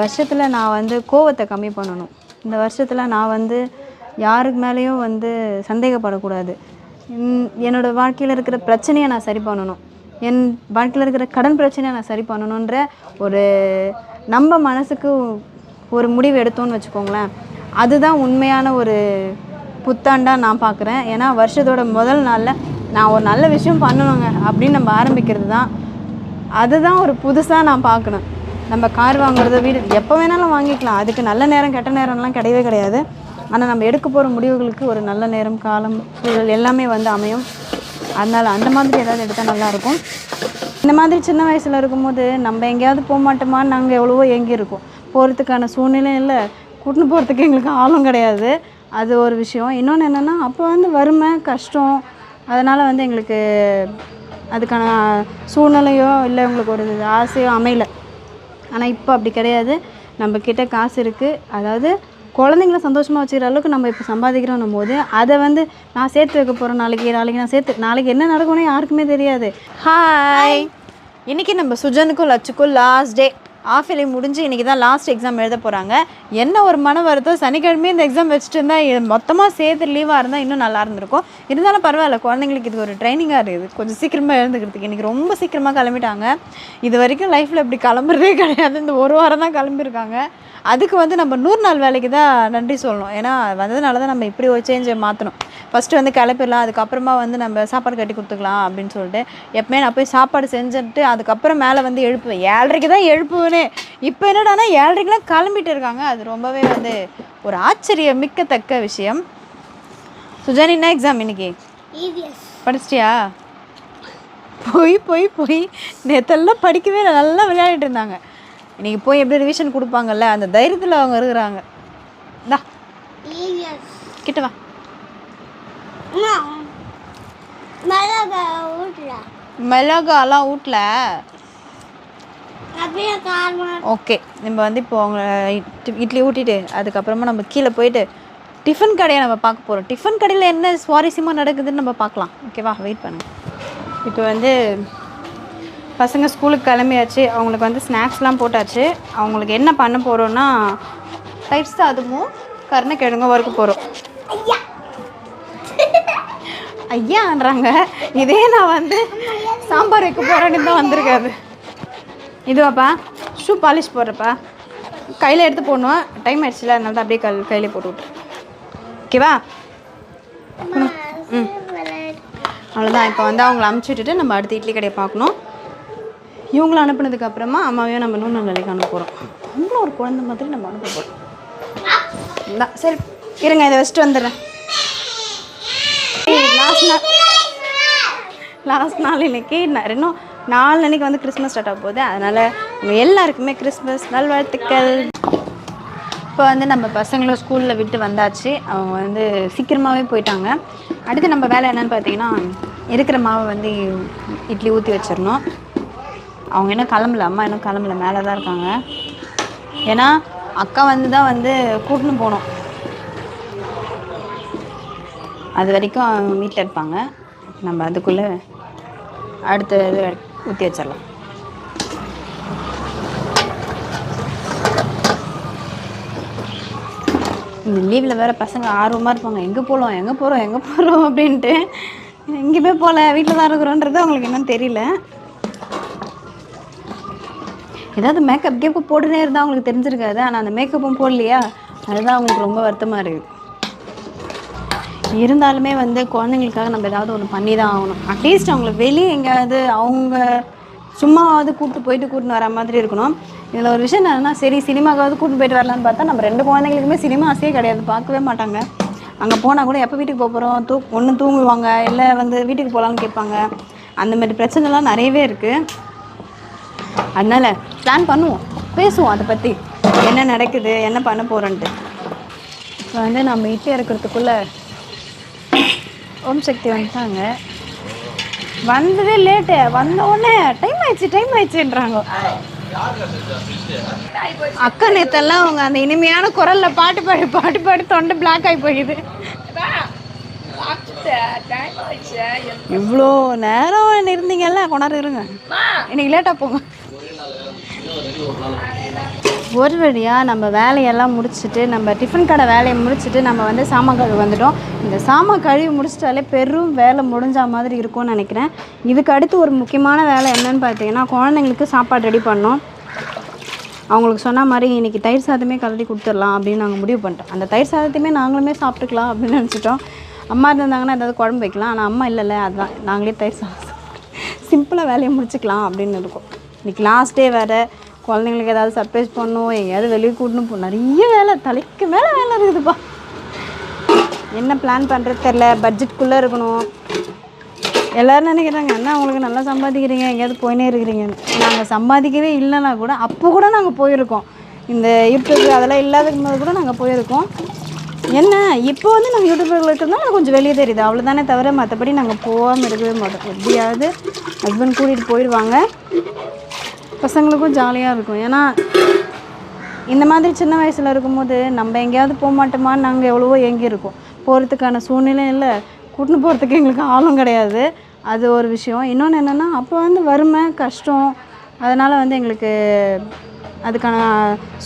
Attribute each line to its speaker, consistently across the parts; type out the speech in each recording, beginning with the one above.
Speaker 1: வருஷத்தில் நான் வந்து கோவத்தை கம்மி பண்ணணும். இந்த வருஷத்தில் நான் வந்து யாருக்கு மேலேயும் வந்து சந்தேகப்படக்கூடாது. என்னோடய என்னோட வாழ்க்கையில் இருக்கிற பிரச்சனையை நான் சரி பண்ணணும். என் வாழ்க்கையில் இருக்கிற கடன் பிரச்சனையை நான் சரி பண்ணணுன்ற ஒரு நம்ம மனசுக்கு ஒரு முடிவு எடுத்தோன்னு வச்சுக்கோங்களேன். அதுதான் உண்மையான ஒரு புத்தாண்டாக நான் பார்க்குறேன் ஏன்னா வருஷத்தோட முதல் நாளில் நான் ஒரு நல்ல விஷயம் பண்ணணுங்க அப்படின்னு நம்ம ஆரம்பிக்கிறது தான் அதுதான் ஒரு புதுசாக நான் பார்க்கணும் நம்ம கார் வாங்குறது வீடு எப்போ வேணாலும் வாங்கிக்கலாம். அதுக்கு நல்ல நேரம் கெட்ட நேரம்லாம் கிடையவே கிடையாது. ஆனால் நம்ம எடுக்க போகிற முடிவுகளுக்கு ஒரு நல்ல நேரம் காலம் சூழல் எல்லாமே வந்து அமையும். அதனால் அந்த மாதிரி ஏதாவது எடுத்தால் நல்லாயிருக்கும் இந்த மாதிரி சின்ன வயசில் இருக்கும்போது நம்ம எங்கேயாவது போக மாட்டோமான்னு நாங்கள் எவ்வளவோ எங்கே இருக்கோம். போகிறதுக்கான சூழ்நிலை இல்லை. கூட்டின்னு போகிறதுக்கு எங்களுக்கு ஆளும் கிடையாது. அது ஒரு விஷயம். இன்னொன்று என்னென்னா அப்போ வந்து வறுமை கஷ்டம் அதனால் வந்து எங்களுக்கு அதுக்கான சூழ்நிலையோ இல்லை உங்களுக்கு ஒரு ஆசையோ அமையலை. ஆனால் இப்போ அப்படி கிடையாது. நம்ம காசு இருக்குது அதாவது குழந்தைங்கள சந்தோஷமாக வச்சுக்கிற அளவுக்கு நம்ம இப்போ சம்பாதிக்கிறோம் போது அதை வந்து நான் சேர்த்து வைக்க போகிறேன் நாளைக்கு நாளைக்கு நான் சேர்த்து நாளைக்கு என்ன நடக்கும்னு யாருக்குமே தெரியாது. ஹாய் இன்றைக்கி நம்ம சுஜனுக்கும் லட்சுக்கும் லாஸ்ட் டே ஆஃப் இயர்லி முடிஞ்சு இன்றைக்கி தான் லாஸ்ட் எக்ஸாம் எழுத போகிறாங்க என்ன ஒரு மன வருத்தம்? சனிக்கிழமையும் இந்த எக்ஸாம் வச்சுட்டு இருந்தால் மொத்தமாக சேர்த்து லீவாக இருந்தால் இன்னும் நல்லா இருந்திருக்கும். இருந்தாலும் பரவாயில்ல குழந்தைங்களுக்கு இது ஒரு ட்ரைனிங்காக இருக்குது. கொஞ்சம் சீக்கிரமாக எழுந்துக்கிறதுக்கு. இன்றைக்கி ரொம்ப சீக்கிரமாக கிளம்பிட்டாங்க. இது வரைக்கும் லைஃப்பில் இப்படி கிளம்புறதே கிடையாது. இந்த ஒரு வாரம் தான் கிளம்பியிருக்காங்க. அதுக்கு வந்து நம்ம நூறு நாள் வேலைக்கு தான் நன்றி சொல்லணும். ஏன்னா வந்ததுனால தான் நம்ம இப்படி ஒரு சேஞ்சை மாற்றணும் ஃபஸ்ட்டு வந்து கிளப்பிடலாம் அதுக்கப்புறமா வந்து நம்ம சாப்பாடு கட்டி கொடுத்துக்கலாம் அப்படின்னு சொல்லிட்டு எப்பவுமே நான் போய் சாப்பாடு செஞ்சுட்டு அதுக்கப்புறம் மேலே வந்து எழுப்புவேன். ஏழரைக்கு தான் எழுப்புவேன் இப்போ என்னடானா ஏழரைக்கெலாம் கிளம்பிட்டு இருக்காங்க. அது ரொம்பவே வந்து ஒரு ஆச்சரிய மிக்கத்தக்க விஷயம். சுஜானி என்ன எக்ஸாம் இன்னைக்கு?
Speaker 2: EVS.
Speaker 1: படிச்சிட்டியா? போய் போய் போய் நேத்தெல்லாம் படிக்கவே நல்லா விளையாடிட்டு இருந்தாங்க. இன்னைக்கு போய் எப்படி ரிவிஷன் கொடுப்பாங்கல்ல அந்த தைரியத்தில் அவங்க இருக்கிறாங்க. இந்தா.
Speaker 2: EVS.
Speaker 1: கிட்ட வா.
Speaker 2: அம்மா, மிளகா ஊட்டல.
Speaker 1: மிளகாலாம் வீட்டில்
Speaker 2: அப்படியே காரமா
Speaker 1: ஓகே நம்ம வந்து இப்போ அவங்க இட்- இட்லி ஊட்டிட்டு அதுக்கப்புறமா நம்ம கீழே போயிட்டு டிஃபன் கடையை நம்ம பார்க்க போகிறோம் டிஃபன் கடையில் என்ன சுவாரஸ்யமாக நடக்குதுன்னு நம்ம பார்க்கலாம். ஓகேவா வெயிட் பண்ணுங்க. இப்போ வந்து பசங்க ஸ்கூலுக்கு கிளம்பியாச்சு. அவங்களுக்கு வந்து ஸ்நாக்ஸ்லாம் போட்டாச்சு. அவங்களுக்கு என்ன பண்ண போகிறோன்னா தயிர் சாதமும் கருணைக்கிழங்கும் வறுக்க போகிறோம் ஐயான்றாங்க. இதே நான் வந்து சாம்பார் வைக்க போகிறேன்னு தான் வந்திருக்காது இதுவாப்பா? Shoe polish போடுறப்பா. கையில் எடுத்து போடணும். டைம் ஆயிடுச்சுல அதனால தான் அப்படியே கல் கையிலே போட்டு விட்டு ஓகேவா ம். அவ்வளோதான் இப்போ வந்து அவங்கள அமுச்சு விட்டுட்டு நம்ம அடுத்த இட்லி கடையை பார்க்கணும். இவங்கள அனுப்புனதுக்கு அப்புறமா அம்மாவையும் நம்ம நூறு நிலைக்கு அனுப்ப போகிறோம் நம்மளும் ஒரு குழந்தை மாதிரி நம்ம அனுப்ப போகிறோம் இந்தா, சரி. இருங்க இதை வச்சுட்டு வந்துடுறேன். லாஸ்ட் நாள். லாஸ்ட் நாள் இன்னைக்கு. இன்னும் நாலு அன்னைக்கு வந்து கிறிஸ்மஸ் ஸ்டார்ட் ஆக போகுது. அதனால் உங்கள் எல்லாருக்குமே கிறிஸ்மஸ் நல்வாழ்த்துக்கள். இப்போ வந்து நம்ம பசங்களும் ஸ்கூலில் விட்டு வந்தாச்சு. அவங்க வந்து சீக்கிரமாகவே போயிட்டாங்க. அடுத்து நம்ம வேலை என்னன்னு பார்த்தீங்கன்னா இருக்கிற மாவை வந்து இட்லி ஊற்றி வச்சிடணும். அவங்க இன்னும் கிளம்பல. அம்மா இன்னும் கிளம்பல. மேலே தான் இருக்காங்க. ஏன்னா அக்கா வந்து தான் வந்து கூட்டின்னு போகணும். அது வரைக்கும் வீட்டில் இருப்பாங்க. நம்ம அதுக்குள்ளே அடுத்த இது ஊற்றி வச்சிடலாம். இந்த லீவில் வேறு பசங்க ஆர்வமாக இருப்பாங்க. எங்கே போகலாம் எங்கே போகிறோம் எங்கே போகிறோம் அப்படின்ட்டு. எங்கேயுமே போகல வீட்டில் தான் இருக்கிறோன்றது அவங்களுக்கு இன்னும் தெரியல. ஏதாவது மேக்கப் கேப்பு போட்டுனே இருந்தால் அவங்களுக்கு தெரிஞ்சிருக்காது. ஆனால் அந்த மேக்கப்பும் போடலையா? அதுதான் அவங்களுக்கு ரொம்ப வருத்தமாக இருக்குது இருந்தாலுமே வந்து குழந்தைங்களுக்காக நம்ம ஏதாவது ஒன்று பண்ணி தான் ஆகணும் அட்லீஸ்ட் அவங்கள வெளியே எங்கேயாவது அவங்க சும்மாவாவது கூப்பிட்டு போயிட்டு கூட்டின்னு வர மாதிரி இருக்கணும். இதில் ஒரு விஷயம் என்னென்னா சரி சினிமாக்காவது கூட்டின்னு போயிட்டு வரலான்னு பார்த்தா நம்ம ரெண்டு குழந்தைங்களுக்குமே சினிமா ஆசையே கிடையாது. பார்க்கவே மாட்டாங்க. அங்கே போனால் கூட எப்போ வீட்டுக்கு போக போகிறோம் தூ ஒன்று தூங்குவாங்க இல்லை வந்து வீட்டுக்கு போகலான்னு கேட்பாங்க. அந்த மாதிரி பிரச்சனைலாம் நிறையவே இருக்குது அதனால் பிளான் பண்ணுவோம். பேசுவோம் அதை பற்றி என்ன நடக்குது? என்ன பண்ண போகிறோன்ட்டு இப்போ வந்து நம்ம இட்லி இறக்கிறதுக்குள்ளே ஓம் சக்தி வந்துட்டாங்க. வந்ததே லேட்டு வந்த உடனே டைம் ஆயிடுச்சு டைம் ஆயிடுச்சுன்றாங்க. அக்கா நேத்தெல்லாம் அவங்க அந்த இனிமையான குரல்ல பாட்டு பாடி பாட்டு பாடி தொண்டை பிளாக் ஆகி போயிடுது இவ்வளோ நேரம் இருந்தீங்கல்ல கொண்டாரு இருங்க. இன்னைக்கு லேட்டாக போங்க. ஒரு வழியாக நம்ம வேலையெல்லாம் முடிச்சுட்டு நம்ம டிஃபன் கடை வேலையை முடிச்சுட்டு நம்ம வந்து சாமான் கழுவு வந்துட்டோம். இந்த சாமான் கழுவி முடிச்சிட்டாலே பெரும் வேலை முடிஞ்ச மாதிரி இருக்கும்னு நினைக்கிறேன். இதுக்கு அடுத்து ஒரு முக்கியமான வேலை என்னன்னு பார்த்தீங்கன்னா குழந்தைங்களுக்கு சாப்பாடு ரெடி பண்ணோம் அவங்களுக்கு சொன்ன மாதிரி இன்றைக்கி தயிர் சாதமே கலரி கொடுத்துடலாம் அப்படின்னு நாங்கள் முடிவு பண்ணிட்டோம். அந்த தயிர் சாதத்தையுமே நாங்களுமே சாப்பிட்டுக்கலாம் அப்படின்னு நினச்சிட்டோம். அம்மா இருந்தாங்கன்னா ஏதாவது குழம்பு வைக்கலாம். ஆனால் அம்மா இல்லைல்ல அதுதான் நாங்களே தயிர் சாதம். சிம்பிளாக வேலையை முடிச்சுக்கலாம் அப்படின்னு இருக்கோம். இன்றைக்கி லாஸ்ட் டே வேறு. குழந்தைங்களுக்கு ஏதாவது சர்ப்ரைஸ் பண்ணணும் எங்கேயாவது வெளியே கூட்டணும் போ நிறைய வேலை தலைக்கு மேலே வேலை இருக்குதுப்பா. என்ன பிளான் பண்ணுறது தெரில பட்ஜெட்குள்ளே இருக்கணும். எல்லோரும் நினைக்கிறாங்க என்ன உங்களுக்கு நல்லா சம்பாதிக்கிறீங்க எங்கேயாவது போயினே இருக்கிறீங்க. நாங்கள் சம்பாதிக்கவே இல்லைன்னா கூட அப்போ கூட நாங்கள் போயிருக்கோம். இந்த யூடியூப் அதெல்லாம் இல்லாதக்கும் போது கூட நாங்கள் போயிருக்கோம். என்ன இப்போ வந்து நாங்கள் யூடியூப்பில் இருக்கிறதுனால கொஞ்சம் வெளியே தெரியுது. அவ்வளோதானே தவிர மற்றபடி நாங்கள் போகாமல் இருக்கவே மாட்டோம். எப்படியாவது ஹஸ்பண்ட் கூட்டிகிட்டு போயிடுவாங்க பசங்களுக்கும் ஜாலியாக இருக்கும். ஏன்னா இந்த மாதிரி சின்ன வயசில் இருக்கும்போது நம்ம எங்கேயாவது போக மாட்டோமான்னு நாங்கள் எவ்வளவோ ஏங்கி இருக்கோம் போகிறதுக்கான சூழ்நிலை இல்லை. கூட்டின்னு போகிறதுக்கு எங்களுக்கு ஆளும் கிடையாது. அது ஒரு விஷயம். இன்னொன்று என்னென்னா அப்போ வந்து வறுமை கஷ்டம் அதனால் வந்து எங்களுக்கு அதுக்கான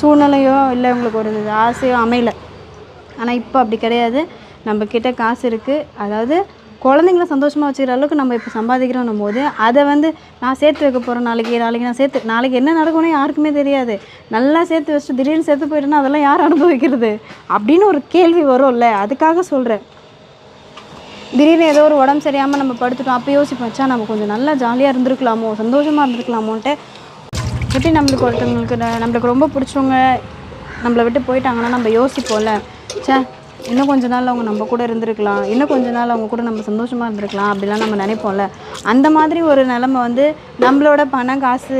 Speaker 1: சூழ்நிலையோ இல்லை உங்களுக்கு ஒரு ஆசையோ அமையல. ஆனால் இப்போ அப்படி கிடையாது. நம்ம காசு இருக்குது அதாவது குழந்தைங்கள சந்தோஷமாக வச்சுக்கிற அளவுக்கு நம்ம இப்போ சம்பாதிக்கிறோம் போது அதை வந்து நான் சேர்த்து வைக்க போகிறேன் நாளைக்கு நாளைக்கு நான் சேர்த்து நாளைக்கு என்ன நடக்கும்னு யாருக்குமே தெரியாது. நல்லா சேர்த்து வச்சுட்டு திடீர்னு சேர்த்து போயிட்டேன்னா அதெல்லாம் யார் அனுபவிக்கிறது? அப்படின்னு ஒரு கேள்வி வரும்ல அதுக்காக சொல்கிறேன் திடீர்னு ஏதோ ஒரு உடம்பு சரியாமல் நம்ம படுத்துட்டோம் அப்போ யோசிப்போம் வச்சா நம்ம கொஞ்சம் நல்லா ஜாலியாக இருந்திருக்கலாமோ சந்தோஷமாக இருந்திருக்கலாமோன்ட்டு. எப்படி நம்மளுக்கு ஒருத்தவங்களுக்கு நம்மளுக்கு ரொம்ப பிடிச்சவங்க நம்மளை விட்டு போயிட்டாங்கன்னா நம்ம யோசிப்போம்ல. ச்சே இன்னும் கொஞ்ச நாள் அவங்க நம்ம கூட இருந்திருக்கலாம். இன்னும் கொஞ்ச நாள் அவங்க கூட நம்ம சந்தோஷமாக இருந்திருக்கலாம் அப்படிலாம் நம்ம நினைப்போம்ல. அந்த மாதிரி ஒரு நிலமை வந்து நம்மளோட பணம் காசு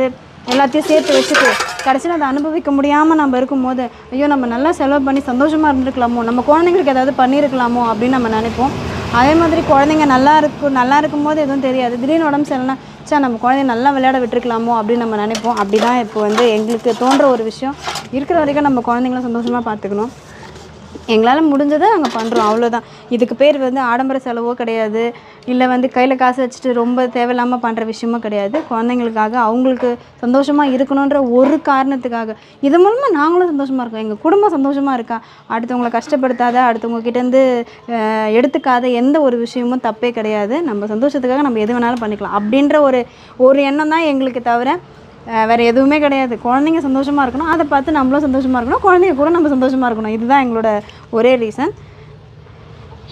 Speaker 1: எல்லாத்தையும் சேர்த்து வச்சுட்டு கடைசியில் அதை அனுபவிக்க முடியாமல் நம்ம இருக்கும்போது ஐயோ நம்ம நல்லா செலவு பண்ணி சந்தோஷமாக இருந்திருக்கலாமோ? நம்ம குழந்தைங்களுக்கு ஏதாவது பண்ணியிருக்கலாமோ? அப்படின்னு நம்ம நினைப்போம். அதே மாதிரி குழந்தைங்க நல்லா இருக்கும் நல்லா இருக்கும்போது எதுவும் தெரியாது. திடீர்னு உடம்பு சரியில்லைனா சார் நம்ம குழந்தைய நல்லா விளையாட விட்டுருக்கலாமோ? அப்படின்னு நம்ம நினைப்போம். அப்படி தான் இப்போ வந்து எங்களுக்கு தோன்ற ஒரு விஷயம். இருக்கிற வரைக்கும் நம்ம குழந்தைங்கள சந்தோஷமாக பார்த்துக்கணும். எங்களால் முடிஞ்சதை நாங்கள் பண்ணுறோம் அவ்வளோதான் இதுக்கு பேர் வந்து ஆடம்பர செலவோ கிடையாது. இல்லை வந்து கையில் காசு வச்சுட்டு ரொம்ப தேவையில்லாமல் பண்ணுற விஷயமும் கிடையாது. குழந்தைங்களுக்காக அவங்களுக்கு சந்தோஷமாக இருக்கணுன்ற ஒரு காரணத்துக்காக. இது மூலமாக நாங்களும் சந்தோஷமாக இருக்கோம். எங்கள் குடும்பம் சந்தோஷமாக இருக்கா? அடுத்தவங்களை கஷ்டப்படுத்தாத அடுத்தவங்க கிட்டேருந்து எடுத்துக்காத எந்த ஒரு விஷயமும் தப்பே கிடையாது. நம்ம சந்தோஷத்துக்காக நம்ம எது வேணாலும் பண்ணிக்கலாம். அப்படின்ற ஒரு ஒரு எண்ணம் தான் எங்களுக்கு தவிர வேறு எதுவுமே கிடையாது. குழந்தைங்க சந்தோஷமாக இருக்கணும். அதை பார்த்து நம்மளும் சந்தோஷமாக இருக்கணும். குழந்தைங்க கூட நம்ம சந்தோஷமாக இருக்கணும். இதுதான் எங்களோட ஒரே ரீசன்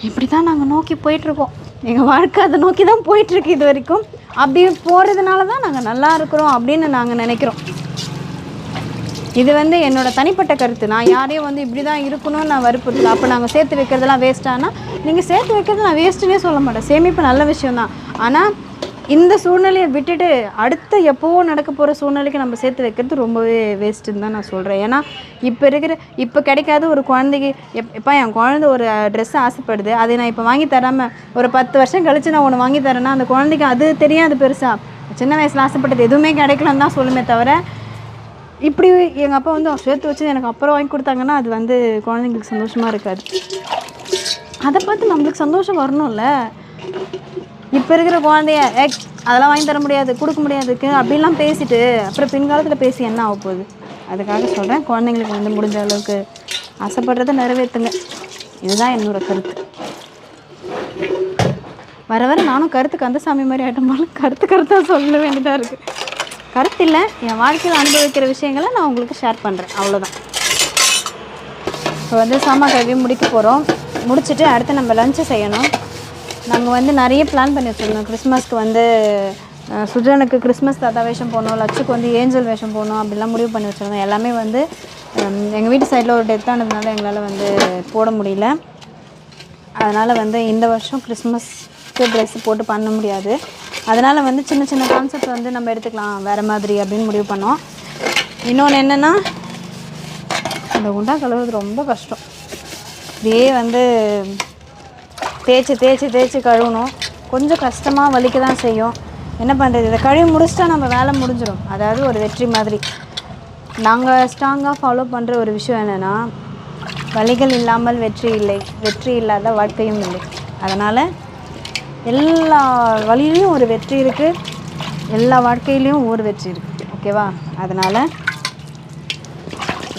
Speaker 1: இப்படி தான் நாங்கள் நோக்கி போயிட்டுருக்கோம். எங்கள் வாழ்க்கை அதை நோக்கி தான் போயிட்டுருக்கு இது வரைக்கும். அப்படி போகிறதுனால தான் நாங்கள் நல்லா இருக்கிறோம் அப்படின்னு நாங்கள் நினைக்கிறோம். இது வந்து என்னோட தனிப்பட்ட கருத்து. நான் யாரையும் வந்து இப்படி தான் இருக்கணும்னு நான் வற்புறுத்தல. அப்போ நாங்கள் சேர்த்து வைக்கிறதெல்லாம் வேஸ்ட்டானா நீங்கள் சேர்த்து வைக்கிறது நான் வேஸ்ட்டுன்னே சொல்ல மாட்டேன். சேமிப்பு நல்ல விஷயம்தான். ஆனால் இந்த சூழ்நிலையை விட்டுட்டு அடுத்த எப்போவோ நடக்க போகிற சூழ்நிலைக்கு நம்ம சேர்த்து வைக்கிறது ரொம்பவே வேஸ்ட்டுன்னு தான் நான் சொல்கிறேன் ஏன்னா இப்போ இருக்கிற இப்போ கிடைக்காத ஒரு குழந்தைக்கு எப் எப்பா என் குழந்தை ஒரு ட்ரெஸ் ஆசைப்படுது. அதை நான் இப்போ வாங்கி தராமல் ஒரு பத்து வருஷம் கழித்து நான் ஒன்று வாங்கி தரேன்னா அந்த குழந்தைக்கு அது தெரியாது பெருசாக சின்ன வயசில் ஆசைப்பட்டது எதுவுமே கிடைக்கலன்னு தான் சொல்லுமே தவிர இப்படி எங்கள் அப்பா வந்து சேர்த்து வச்சு எனக்கு அப்புறம் வாங்கி கொடுத்தாங்கன்னா அது வந்து குழந்தைங்களுக்கு சந்தோஷமாக இருக்காது. அதை பார்த்து நம்மளுக்கு சந்தோஷம் வரணும்ல. இப்போ இருக்கிற குழந்தைய எக் அதெல்லாம் வாங்கி தர முடியாது கொடுக்க முடியாதுக்கு அப்படிலாம் பேசிட்டு அப்புறம் பின்காலத்தில் பேசி என்ன ஆக போகுது? அதுக்காக சொல்கிறேன் குழந்தைங்களுக்கு வந்து முடிஞ்ச அளவுக்கு ஆசைப்படுறத நிறைவேற்றுங்க. இதுதான் என்னோட கருத்து. வர வர நானும் கருத்து கந்தசாமி மாதிரி ஆகிட்ட போல கருத்து கருத்தாக சொல்ல வேண்டியதாக இருக்குது கருத்து இல்லை என் வாழ்க்கையில் அனுபவிக்கிற விஷயங்களை நான் உங்களுக்கு ஷேர் பண்ணுறேன் அவ்வளோதான் இப்போ வந்து சாமா கழுவி முடிக்க போகிறோம் முடிச்சுட்டு அடுத்து நம்ம லஞ்சு செய்யணும். நாங்கள் வந்து நிறைய பிளான் பண்ணி வச்சுருந்தோம் கிறிஸ்மஸ்க்கு வந்து சுஜனுக்கு கிறிஸ்மஸ் தாத்தா வேஷம் போடணும் லட்சுக்கு வந்து ஏஞ்சல் வேஷம் போடணும் அப்படிலாம் முடிவு பண்ணி வச்சுருந்தோம். எல்லாமே வந்து எங்கள் வீட்டு சைடில் ஒரு டெத் ஆனதுனால எங்களால் வந்து போட முடியல. அதனால் வந்து இந்த வருஷம் கிறிஸ்மஸ்க்கு ட்ரெஸ் போட்டு பண்ண முடியாது. அதனால் வந்து சின்ன சின்ன கான்செப்ட் வந்து நம்ம எடுத்துக்கலாம் வேறு மாதிரி அப்படின்னு முடிவு பண்ணோம். இன்னொன்று என்னென்னா இந்த உண்டா கழுவுறது ரொம்ப கஷ்டம். இதே வந்து தேய்ச்சி தேய்ச்சி தேய்ச்சி கழுவணும். கொஞ்சம் கஷ்டமாக வலிக்க தான் செய்யும். என்ன பண்ணுறது இதை கழுவி முடிச்சிட்டா நம்ம வேலை முடிஞ்சிடும் அதாவது ஒரு வெற்றி மாதிரி. நாங்கள் ஸ்ட்ராங்காக ஃபாலோ பண்ணுற ஒரு விஷயம் என்னென்னா வலிகள் இல்லாமல் வெற்றி இல்லை. வெற்றி இல்லாத வாழ்க்கையும் இல்லை. அதனால் எல்லா வழியிலையும் ஒரு வெற்றி இருக்குது எல்லா வாழ்க்கையிலையும் ஒரு வெற்றி இருக்குது ஓகேவா அதனால்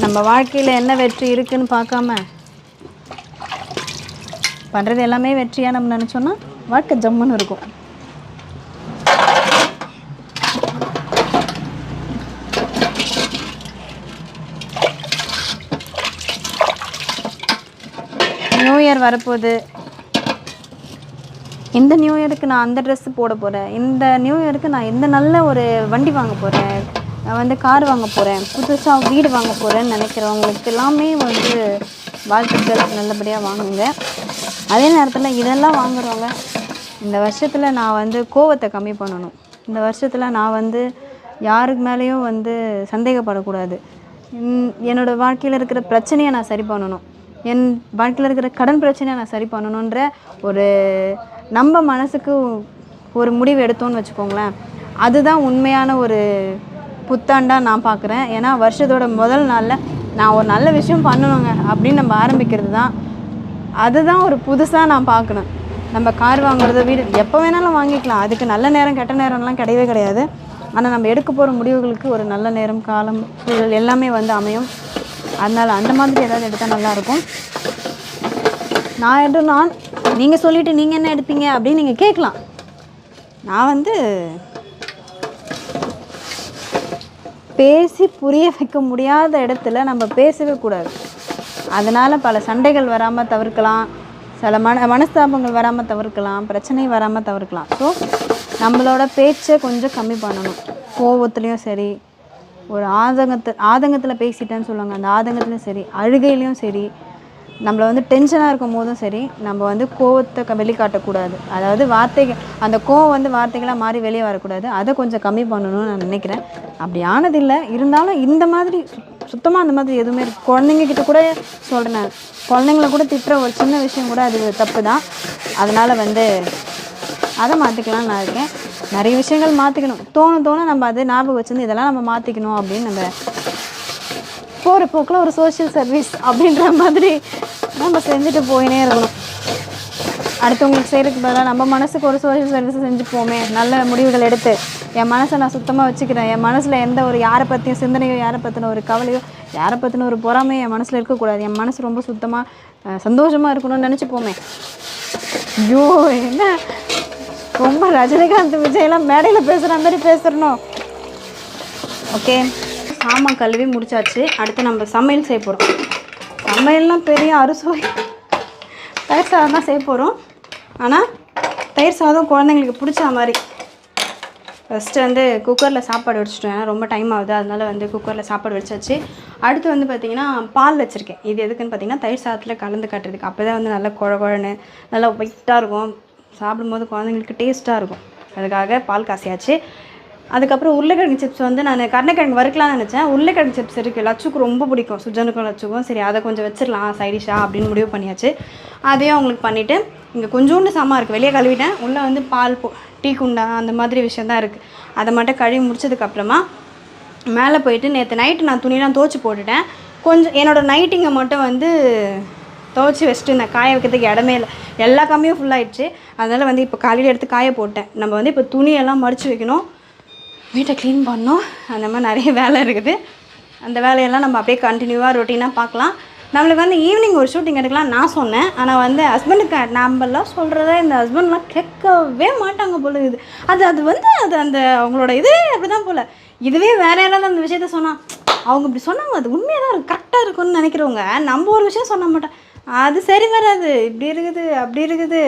Speaker 1: நம்ம வாழ்க்கையில் என்ன வெற்றி இருக்குன்னு பார்க்காம பண்ணுறது எல்லாமே வெற்றியாக நம்ம நினச்சோன்னா வாழ்க்கை ஜம்முன்னு இருக்கும். நியூ இயர் வரப்போகுது. இந்த நியூ இயருக்கு நான் அந்த ட்ரெஸ் போட போகிறேன் இந்த நியூ இயருக்கு நான் இந்த நல்ல ஒரு வண்டி வாங்க போகிறேன் நான் வந்து கார் வாங்க போகிறேன் புதுசாக வீடு வாங்க போகிறேன்னு நினைக்கிறவங்களுக்கு எல்லாமே வந்து வாழ்த்துக்கள் நல்லபடியாக வாங்குங்க. அதே நேரத்தில் இதெல்லாம் வாங்குறவங்க இந்த வருஷத்தில் நான் வந்து கோவத்தை கம்மி பண்ணணும். இந்த வருஷத்தில் நான் வந்து யாருக்கு மேலேயும் வந்து சந்தேகப்படக்கூடாது. என்னோடய வாழ்க்கையில் இருக்கிற பிரச்சனையை நான் சரி பண்ணணும். என் வாழ்க்கையில் இருக்கிற கடன் பிரச்சனையை நான் சரி பண்ணணுன்ற ஒரு நம்ம மனசுக்கு ஒரு முடிவு எடுத்தோன்னு வச்சுக்கோங்களேன். அதுதான் உண்மையான ஒரு புத்தாண்டாக நான் பார்க்குறேன் ஏன்னா வருஷத்தோட முதல் நாளில் நான் ஒரு நல்ல விஷயம் பண்ணணுங்க அப்படின்னு நம்ம ஆரம்பிக்கிறது தான் அதுதான் ஒரு புதுசாக நான் பார்க்கணும். நம்ம கார் வாங்குறத வீடு எப்போ வேணாலும் வாங்கிக்கலாம். அதுக்கு நல்ல நேரம் கெட்ட நேரம்லாம் கிடையவே கிடையாது. ஆனால் நம்ம எடுக்க போகிற முடிவுகளுக்கு ஒரு நல்ல நேரம் காலம் சூழல் எல்லாமே வந்து அமையும். அதனால் அந்த மாதிரி ஏதாவது எடுத்தால் நல்லாயிருக்கும் நான் என்று நான் நீங்கள் சொல்லிவிட்டு நீங்கள் என்ன எடுப்பீங்க அப்படின்னு நீங்கள் கேட்கலாம். நான் வந்து பேசி புரிய வைக்க முடியாத இடத்துல நம்ம பேசவே கூடாது. அதனால் பல சண்டைகள் வராமல் தவிர்க்கலாம். சில மன மனஸ்தாபங்கள் வராமல் தவிர்க்கலாம். பிரச்சனை வராமல் தவிர்க்கலாம். ஸோ நம்மளோட பேச்சை கொஞ்சம் கம்மி பண்ணணும். கோவத்துலேயும் சரி ஒரு ஆதங்கத்தை ஆதங்கத்தில் பேசிட்டேன்னு சொல்லுவாங்க. அந்த ஆதங்கத்துலையும் சரி அழுகையிலையும் சரி நம்மளை வந்து டென்ஷனாக இருக்கும் போதும் சரி நம்ம வந்து கோவத்தை க- வெளிக்காட்டக்கூடாது. அதாவது வார்த்தைகள் அந்த கோவம் வந்து வார்த்தைகளாக மாறி வெளியே வரக்கூடாது. அதை கொஞ்சம் கம்மி பண்ணணும்னு நான் நினைக்கிறேன். அப்படி ஆனதில்லை. இருந்தாலும் இந்த மாதிரி சுத்தமாக அந்த மாதிரி எதுவுமே இருக்குது குழந்தைங்கக்கிட்ட கூட சொல்கிறேன் நான். குழந்தைங்கள கூட திட்டுற ஒரு சின்ன விஷயம் கூட அது தப்பு தான் அதனால் வந்து அதை மாற்றிக்கலாம்னு நான் இருக்கேன். நிறைய விஷயங்கள் மாற்றிக்கணும் தோணும் தோணும் நம்ம அதை ஞாபகம் வச்சுருந்து இதெல்லாம் நம்ம மாற்றிக்கணும் அப்படின்னு நம்ம போகிற போக்கில் ஒரு சோஷியல் சர்வீஸ் அப்படின்ற மாதிரி நம்ம செஞ்சுட்டு போயினே இருக்கணும். அடுத்தவங்களுக்கு செய்கிறதுக்கு பதிலாக நம்ம மனசுக்கு ஒரு சோஷியல் சர்வீஸ் செஞ்சு போமே நல்ல முடிவுகள் எடுத்து. என் மனசை நான் சுத்தமாக வச்சுக்கிறேன். என் மனசில் எந்த ஒரு யாரை பற்றியும் சிந்தனையோ யாரை பற்றின ஒரு கவலையோ யாரை பற்றின ஒரு பொறாமையோ என் மனசில் இருக்கக்கூடாது. என் மனசு ரொம்ப சுத்தமாக சந்தோஷமாக இருக்கணும்னு நினச்சி போமே ஐயோ என்ன? ரொம்ப ரஜினிகாந்த் விஜயெல்லாம் மேடையில் பேசுகிற மாதிரி பேசுகிறணும் ஓகே. சாமான் கழுவி முடிச்சாச்சு. அடுத்து நம்ம சமையல் செய்ய போகிறோம் சமையல்லாம் பெரிய அறுசுவை. பேசாதான் செய்ய போகிறோம் ஆனால் தயிர் சாதம் குழந்தைங்களுக்கு பிடிச்ச மாதிரி. ஃபஸ்ட்டு வந்து குக்கரில் சாப்பாடு வச்சுட்டோம். ஏன்னா ரொம்ப டைம் ஆகுது. அதனால் வந்து குக்கரில் சாப்பாடு வச்சாச்சு. அடுத்து வந்து பார்த்திங்கன்னா பால் வச்சுருக்கேன். இது எதுக்குன்னு பார்த்தீங்கன்னா தயிர் சாதத்தில் கலந்து கட்டுறதுக்கு. அப்போ தான் வந்து நல்லா குழ குழன்னு நல்லா ஒயிட்டாக இருக்கும். சாப்பிடும்போது குழந்தைங்களுக்கு டேஸ்ட்டாக இருக்கும். அதுக்காக பால் காசியாச்சு. அதுக்கப்புறம் உருளைக்கிழங்கு சிப்ஸ் வந்து நான் கருணக்கிழங்கு வறுக்கலாம்னு நினச்சேன். உருளைக்கிழங்கு சிப்ஸ் இருக்குது லச்சுக்கு ரொம்ப பிடிக்கும். சுஜனுக்கும் லச்சுக்கும் சரி அதை கொஞ்சம் வச்சிடலாம் சைடிஷாக அப்படின்னு முடிவு பண்ணியாச்சு. அதையும் அவங்களுக்கு பண்ணிவிட்டு இங்கே கொஞ்சோண்டு சாமான் இருக்குது வெளியே கழுவிட்டேன். உள்ளே வந்து பால் போ டீ குண்டா அந்த மாதிரி விஷயம் தான் இருக்குது அதை மட்டும் கழுவி முடிச்சதுக்கப்புறமா மேலே போயிட்டு நேற்று நைட்டு நான் துணியெலாம் துவச்சி போட்டுட்டேன். கொஞ்சம் என்னோடய நைட்டிங்கை மட்டும் வந்து துவச்சி வச்சுட்டு இருந்தேன் காய வைக்கிறதுக்கு இடமே இல்லை. எல்லா கம்மியும் ஃபுல்லாகிடுச்சு அதனால் வந்து இப்போ காலையில் எடுத்து காய போட்டேன். நம்ம வந்து இப்போ துணியெல்லாம் மடித்து வைக்கணும். வீட்டை க்ளீன் பண்ணோம். அந்த மாதிரி நிறைய வேலை இருக்குது. அந்த வேலையெல்லாம் நம்ம அப்படியே கண்டினியூவாக ரொட்டீனாக பார்க்கலாம். நம்மளுக்கு வந்து ஈவினிங் ஒரு ஷூட்டிங் எடுக்கலாம் நான் சொன்னேன். ஆனால் வந்து ஹஸ்பண்டுக்கு நம்மளாம் சொல்கிறத இந்த ஹஸ்பண்ட்லாம் கேட்கவே மாட்டாங்க போல இது அது அது வந்து அது அந்த அவங்களோட இதுவே அப்படி தான் போல். இதுவே வேற யாராவது அந்த விஷயத்த சொன்னால் அவங்க இப்படி சொன்னாங்க அது உண்மையாக தான் இருக்கும் கரெக்டாக இருக்கும்னு நினைக்கிறவங்க நம்ம ஒரு விஷயம் சொல்ல மாட்டோம் அது சரி வராது. இப்படி இருக்குது அப்படி இருக்குது.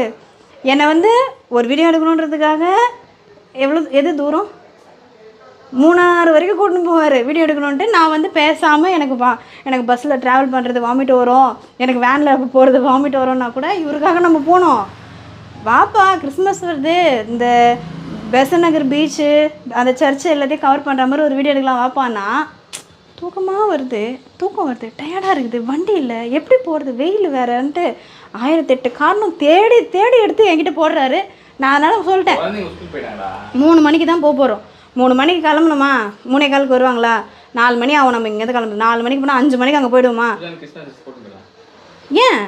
Speaker 1: என்னை வந்து ஒரு வீடியோ எடுக்கணுன்றதுக்காக எவ்வளோ எது தூரம்? மூணாறு வரைக்கும் கூட்டின்னு போவார். வீடியோ எடுக்கணுன்ட்டு நான் வந்து பேசாமல் எனக்கு வா எனக்கு பஸ்ஸில் ட்ராவல் பண்ணுறது வாமிட் வரும். எனக்கு வேனில் போகிறது வாமிட் வரும்னா கூட இவருக்காக நம்ம போனோம். வாப்பா கிறிஸ்மஸ் வருது. இந்த பெசன் நகர் பீச்சு அந்த சர்ச்சு எல்லாத்தையும் கவர் பண்ணுற மாதிரி ஒரு வீடியோ எடுக்கலாம் வாப்பான்னா தூக்கமாக வருது. தூக்கம் வருது. டயர்டாக இருக்குது. வண்டி இல்லை. எப்படி போகிறது வெயில் வேறன்ட்டு ஆயிரத்தெட்டு காரணம் தேடி தேடி எடுத்து என்கிட்ட போடுறாரு. நான் அதனால் சொல்லிட்டேன். மூணு மணிக்கு தான் போக போகிறோம் மூணு மணிக்கு கிளம்பணுமா? மூணே காலுக்கு வருவாங்களா? நாலு மணி ஆகும் நம்ம இங்கேருந்து கிளம்பணும். நாலு மணிக்கு போனால் அஞ்சு மணிக்கு அங்கே போயிடுவோமா? ஏன்?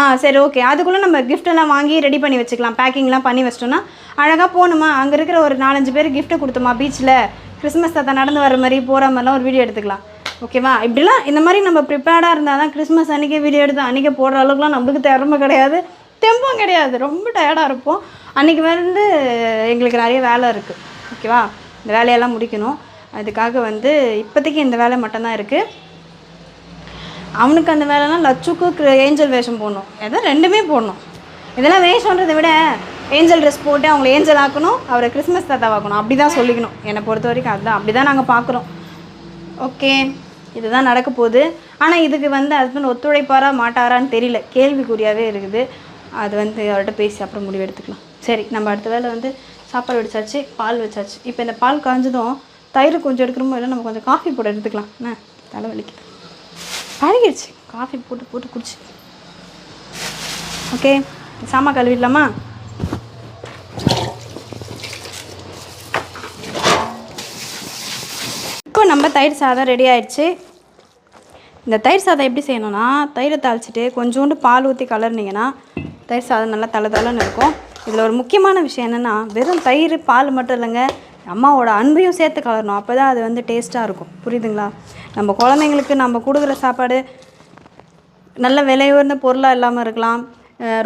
Speaker 1: ஆ சரி ஓகே அதுக்குள்ளே நம்ம எல்லாம் வாங்கி ரெடி பண்ணி வச்சுக்கலாம். பேக்கிங்லாம் பண்ணி வச்சிட்டோம்னா அழகாக போகணுமா? அங்கே இருக்கிற ஒரு நாலஞ்சு பேர் gift கொடுத்தோமா பீச்சில் கிறிஸ்மஸ் தாத்தா நடந்து வர மாதிரி போகிற மாதிரிலாம் ஒரு வீடியோ எடுத்துக்கலாம். ஓகேவா இப்படிலாம் இந்த மாதிரி நம்ம ப்ரிப்பேர்டாக இருந்தால் தான் கிறிஸ்மஸ் அன்றைக்கி வீடியோ எடுத்து அன்றைக்கி போடுற அளவுக்குலாம் நம்மளுக்கு திறமை கிடையாது. தெம்பும் கிடையாது. ரொம்ப டயர்டாக இருப்போம். அன்றைக்கி வந்து எங்களுக்கு நிறைய வேலை இருக்குது ஓகேவா? இந்த வேலையெல்லாம் முடிக்கணும். அதுக்காக வந்து இப்போதைக்கு இந்த வேலை மட்டும்தான் இருக்குது அவனுக்கு அந்த வேலைனா லட்சுக்கு ஏஞ்சல் வேஷம் போடணும். எதாவது ரெண்டுமே போடணும். இதெல்லாம் வேஷன்றதை விட ஏஞ்சல் ட்ரெஸ் போட்டு அவங்கள ஏஞ்சல் ஆக்கணும் அவரை கிறிஸ்மஸ் தாத்தாவாக்கணும் அப்படி தான் சொல்லிக்கணும். என்னை பொறுத்த வரைக்கும் அதுதான். அப்படி தான் நாங்கள் பார்க்குறோம் ஓகே. இதுதான் நடக்க போகுது. ஆனால் இதுக்கு வந்து ஹஸ்பண்ட் ஒத்துழைப்பாரா மாட்டாரான்னு தெரியல. கேள்விக்குறியாகவே இருக்குது. அது வந்து அவர்கிட்ட பேசி அப்புறம் முடிவு எடுத்துக்கலாம். சரி நம்ம அடுத்த வேலை வந்து சாப்பாடு வச்சாச்சு பால் வச்சாச்சு. இப்போ இந்த பால் காஞ்சதும் தயிர் கொஞ்சம் எடுக்கிறோமோ இல்லை நம்ம கொஞ்சம் காஃபி போட்டு எடுத்துக்கலாம். என்ன? தலைவலிக்கு பழகிடுச்சு காஃபி போட்டு போட்டு குடிச்சு. ஓகே சாமா கழுவிடலாமா? இப்போ நம்ம தயிர் சாதம் ரெடி ஆயிடுச்சு இந்த தயிர் சாதம் எப்படி செய்யணும்னா தயிரை தாளிச்சிட்டு கொஞ்சோண்டு பால் ஊற்றி கலர்னிங்கன்னா தயிர் சாதம் நல்லா தலை தலைன்னு இருக்கும். இதில் ஒரு முக்கியமான விஷயம் என்னென்னா வெறும் தயிர் பால் மட்டும் இல்லைங்க அம்மாவோட அன்பையும் சேர்த்து கலரணும் அப்போ தான் அது வந்து டேஸ்ட்டாக இருக்கும். புரியுதுங்களா? நம்ம குழந்தைங்களுக்கு நம்ம கொடுக்குற சாப்பாடு நல்ல விலை உயர்ந்த பொருளாக இல்லாமல் இருக்கலாம்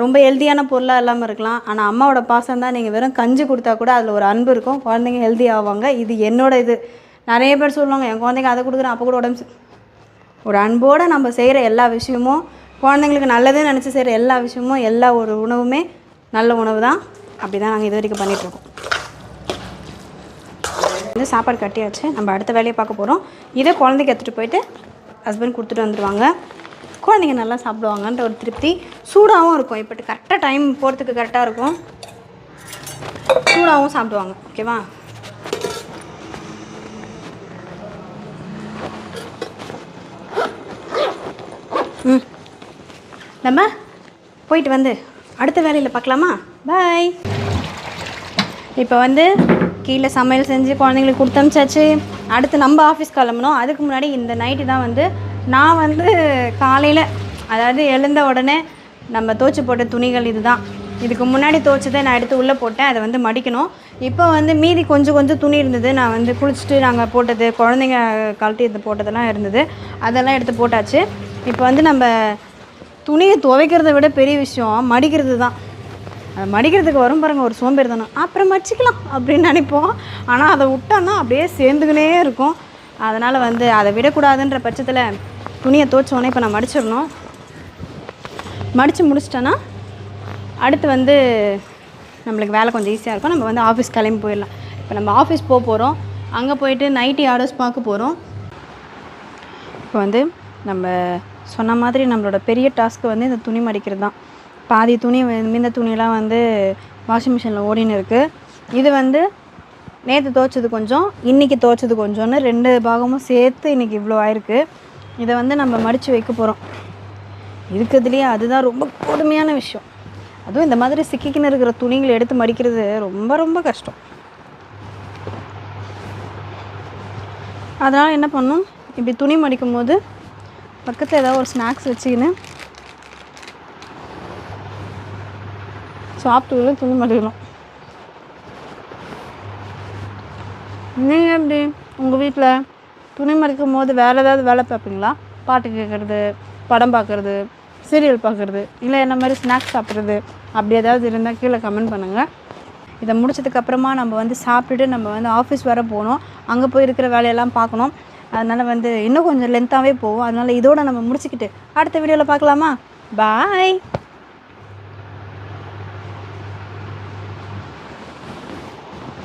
Speaker 1: ரொம்ப ஹெல்த்தியான பொருளாக இல்லாமல் இருக்கலாம். ஆனால் அம்மாவோட பாசம் தான் நீங்கள் வெறும் கஞ்சி கொடுத்தா கூட அதில் ஒரு அன்பு இருக்கும். குழந்தைங்க ஹெல்த்தி ஆவாங்க. இது என்னோட இது. நிறைய பேர் சொல்லுவாங்க என் குழந்தைங்க அதை கொடுக்குறேன் அப்போ கூட உடம்பு ஒரு அன்போடு நம்ம செய்கிற எல்லா விஷயமும் குழந்தைங்களுக்கு நல்லதுன்னு நினச்சி செய்கிற எல்லா விஷயமும் எல்லா ஒரு உணவுமே நல்ல உணவு தான். அப்படி தான் நாங்கள் இது வரைக்கும் பண்ணிகிட்ருக்கோம் வந்து சாப்பாடு கட்டியாச்சு. நம்ம அடுத்த வேலையை பார்க்க போகிறோம் இதை குழந்தைக்கு எடுத்துகிட்டு போயிட்டு ஹஸ்பண்ட் கொடுத்துட்டு வந்துடுவாங்க குழந்தைங்க நல்லா சாப்பிடுவாங்கன்ற ஒரு திருப்தி. சூடாகவும் இருக்கும். இப்போ கரெக்டாக டைம் போகிறதுக்கு கரெக்டாக இருக்கும். சூடாகவும் சாப்பிடுவாங்க. ஓகேவா ம். நம்ம போயிட்டு வந்து அடுத்த வேலையில் பார்க்கலாமா? பாய் இப்போ வந்து கீழே சமையல் செஞ்சு குழந்தைங்களுக்கு கொடுத்தமிச்சாச்சு அடுத்து நம்ம ஆஃபீஸ் கிளம்பணும். அதுக்கு முன்னாடி இந்த நைட்டு தான் வந்து நான் வந்து காலையில் அதாவது எழுந்த உடனே நம்ம துவச்சி போட்ட துணிகள் இதுதான். இதுக்கு முன்னாடி தோச்சதை நான் எடுத்து உள்ளே போட்டேன். அதை வந்து மடிக்கணும். இப்போ வந்து மீதி கொஞ்சம் கொஞ்சம் துணி இருந்தது. நான் வந்து குளிச்சுட்டு நாங்கள் போட்டது குழந்தைங்க கழட்டி இது போட்டதெல்லாம் இருந்தது. அதெல்லாம் எடுத்து போட்டாச்சு. இப்போ வந்து நம்ம துணியை துவைக்கிறத விட பெரிய விஷயம் மடிக்கிறது தான். அது மடிக்கிறதுக்கு வரும் பாருங்கள் ஒரு சோம்பேறி தானே அப்புறம் மடிச்சிக்கலாம் அப்படின்னு நினைப்போம். ஆனால் அதை விட்டோன்னா அப்படியே சேர்ந்துக்கினே இருக்கும். அதனால் வந்து அதை விடக்கூடாதுன்ற பட்சத்தில் துணியை துவைச்சோன்னே இப்போ நான் மடிச்சிடணும். மடித்து முடிச்சிட்டேன்னா அடுத்து வந்து நம்மளுக்கு வேலை கொஞ்சம் ஈஸியாக இருக்கும். நம்ம வந்து ஆஃபீஸ் கிளம்பி போயிடலாம். இப்போ நம்ம ஆஃபீஸ் போக போகிறோம் அங்கே போயிட்டு நைட்டி ஆர்டர்ஸ் பார்க்க போகிறோம் இப்போ வந்து நம்ம சொன்ன மாதிரி நம்மளோட பெரிய டாஸ்க்கு வந்து இந்த துணி மடிக்கிறது தான். பாதி துணி மிந்த துணியெல்லாம் வந்து வாஷிங் மிஷினில் ஓடின்னு இருக்குது இது வந்து நேற்று துவைச்சது கொஞ்சம் இன்றைக்கி துவைச்சது கொஞ்சம்னு ரெண்டு பாகமும் சேர்த்து இன்றைக்கி இவ்வளோ ஆயிருக்கு. இதை வந்து நம்ம மடித்து வைக்க போகிறோம் இருக்கிறதுலையே அதுதான் ரொம்ப கொடுமையான விஷயம். அதுவும் இந்த மாதிரி சிக்கிக்கின்னு இருக்கிற துணிகளை எடுத்து மடிக்கிறது ரொம்ப ரொம்ப கஷ்டம். அதனால் என்ன பண்ணும் இப்படி துணி மடிக்கும் போது பக்கத்தில் ஏதாவது ஒரு ஸ்நாக்ஸ் வச்சுக்கின்னு சாப்பிட்டு துணி மடிக்கணும் நீங்கள் எப்படி உங்கள் வீட்டில் துணி மறைக்கும் போது வேறு ஏதாவது வேலை பார்ப்பீங்களா? பாட்டு கேட்குறது படம் பார்க்குறது சீரியல் பார்க்குறது இல்லை என்ன மாதிரி ஸ்நாக்ஸ் சாப்பிட்றது? அப்படி ஏதாவது இருந்தால் கீழே கமெண்ட் பண்ணுங்கள் இதை முடிச்சதுக்கப்புறமா நம்ம வந்து சாப்பிட்டுட்டு நம்ம வந்து ஆஃபீஸ் வர போகணும் அங்கே போய் இருக்கிற வேலையெல்லாம் பார்க்கணும். அதனால் வந்து இன்னும் கொஞ்சம் லென்த்தாகவே போகும் அதனால் இதோட நம்ம முடிச்சுக்கிட்டு அடுத்த வீடியோவில் பார்க்கலாமா? பாய்